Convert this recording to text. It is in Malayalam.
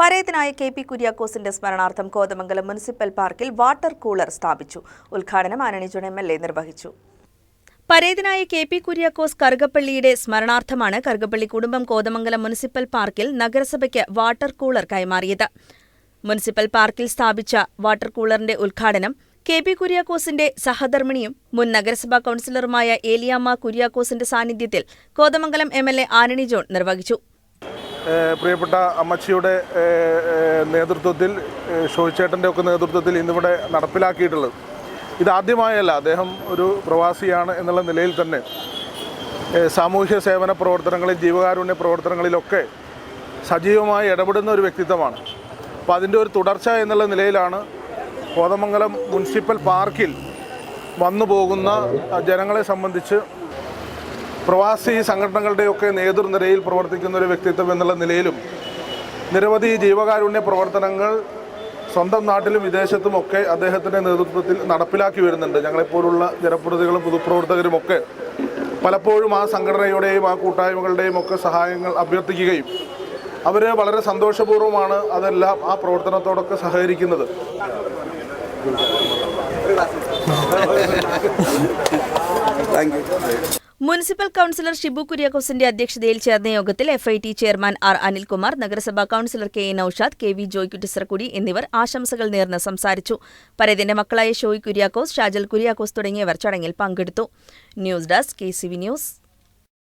പരേതനായ കെ പി കുര്യാക്കോസിന്റെ സ്മരണാർത്ഥം കോതമംഗലം മുനിസിപ്പൽ പാർക്കിൽ വാട്ടർ കൂളർ സ്ഥാപിച്ചു. ഉദ്ഘാടനം ആനണി ജോൺ എം എൽ എ നിർവഹിച്ചു. പരേതനായ കെ പി കുര്യാക്കോസ് കറുകപ്പള്ളിയുടെ സ്മരണാർത്ഥമാണ് കറുകപ്പള്ളി കുടുംബം കോതമംഗലം മുനിസിപ്പൽ പാർക്കിൽ നഗരസഭയ്ക്ക് വാട്ടർ കൂളർ കൈമാറിയത്. മുനിസിപ്പൽ പാർക്കിൽ സ്ഥാപിച്ച വാട്ടർ കൂളറിന്റെ ഉദ്ഘാടനം കെ പി കുര്യാക്കോസിന്റെ സഹധർമ്മിണിയും മുൻ നഗരസഭാ കൌൺസിലറുമായ ഏലിയാമ്മ കുര്യാക്കോസിന്റെ സാന്നിധ്യത്തിൽ കോതമംഗലം എം എൽ എ ആനണി ജോൺ നിർവഹിച്ചു. പ്രിയപ്പെട്ട അമ്മച്ചിയുടെ നേതൃത്വത്തിൽ ഷോയിച്ചേട്ടന്റെ ഒക്കെ നേതൃത്വത്തിൽ ഇന്നിവിടെ നടപ്പിലാക്കിയിട്ടുള്ളത്. ഇതാദ്യമായല്ല അദ്ദേഹം ഒരു പ്രവാസിയാണ് എന്നുള്ള നിലയിൽ തന്നെ. സാമൂഹ്യ സേവന പ്രവർത്തനങ്ങളിൽ ജീവകാരുണ്യ പ്രവർത്തനങ്ങളിലൊക്കെ സജീവമായി ഇടപെടുന്ന ഒരു വ്യക്തിത്വമാണ്. അപ്പോൾ അതിന്റെ ഒരു തുടർച്ച എന്നുള്ള നിലയിലാണ് കോതമംഗലം മുനിസിപ്പൽ പാർക്കിൽ വന്നു പോകുന്ന ജനങ്ങളെ സംബന്ധിച്ച് പ്രവാസി സംഘടനകളുടെയൊക്കെ നേതൃനിരയിൽ പ്രവർത്തിക്കുന്ന ഒരു വ്യക്തിത്വം എന്നുള്ള നിലയിലും നിരവധി ജീവകാരുണ്യ പ്രവർത്തനങ്ങൾ സ്വന്തം നാട്ടിലും വിദേശത്തും ഒക്കെ അദ്ദേഹത്തിന്റെ നേതൃത്വത്തിൽ നടപ്പിലാക്കി വരുന്നുണ്ട്. ഞങ്ങളെപ്പോലുള്ള ജനപ്രതിനിധികളും പൊതുപ്രവർത്തകരും ഒക്കെ പലപ്പോഴും ആ സംഘടനയുടെയും ആ കൂട്ടായ്മകളുടെയും ഒക്കെ സഹായങ്ങൾ അഭ്യർത്ഥിക്കുകയും അവർ വളരെ സന്തോഷപൂർവമാണ് അതെല്ലാം ആ പ്രവർത്തനത്തോടൊക്കെ സഹകരിക്കുന്നത്. മുനിസിപ്പൽ കൌൺസിലർ ഷിബു കുര്യാക്കോസിന്റെ അധ്യക്ഷതയിൽ ചേർന്ന യോഗത്തിൽ F I T chairman R Anilkumar നഗരസഭാ councillor K A Noushad K V Joy Kuttisarakkudi എന്നിവർ ആശംസകൾ നേർന്ന് സംസാരിച്ചു. പരേതിന്റെ മക്കളായ ഷോയ് കുര്യാക്കോസ് ഷാജൽ കുര്യാക്കോസ് തുടങ്ങിയവർ ചടങ്ങിൽ പങ്കെടുത്തു. News desk K C V news.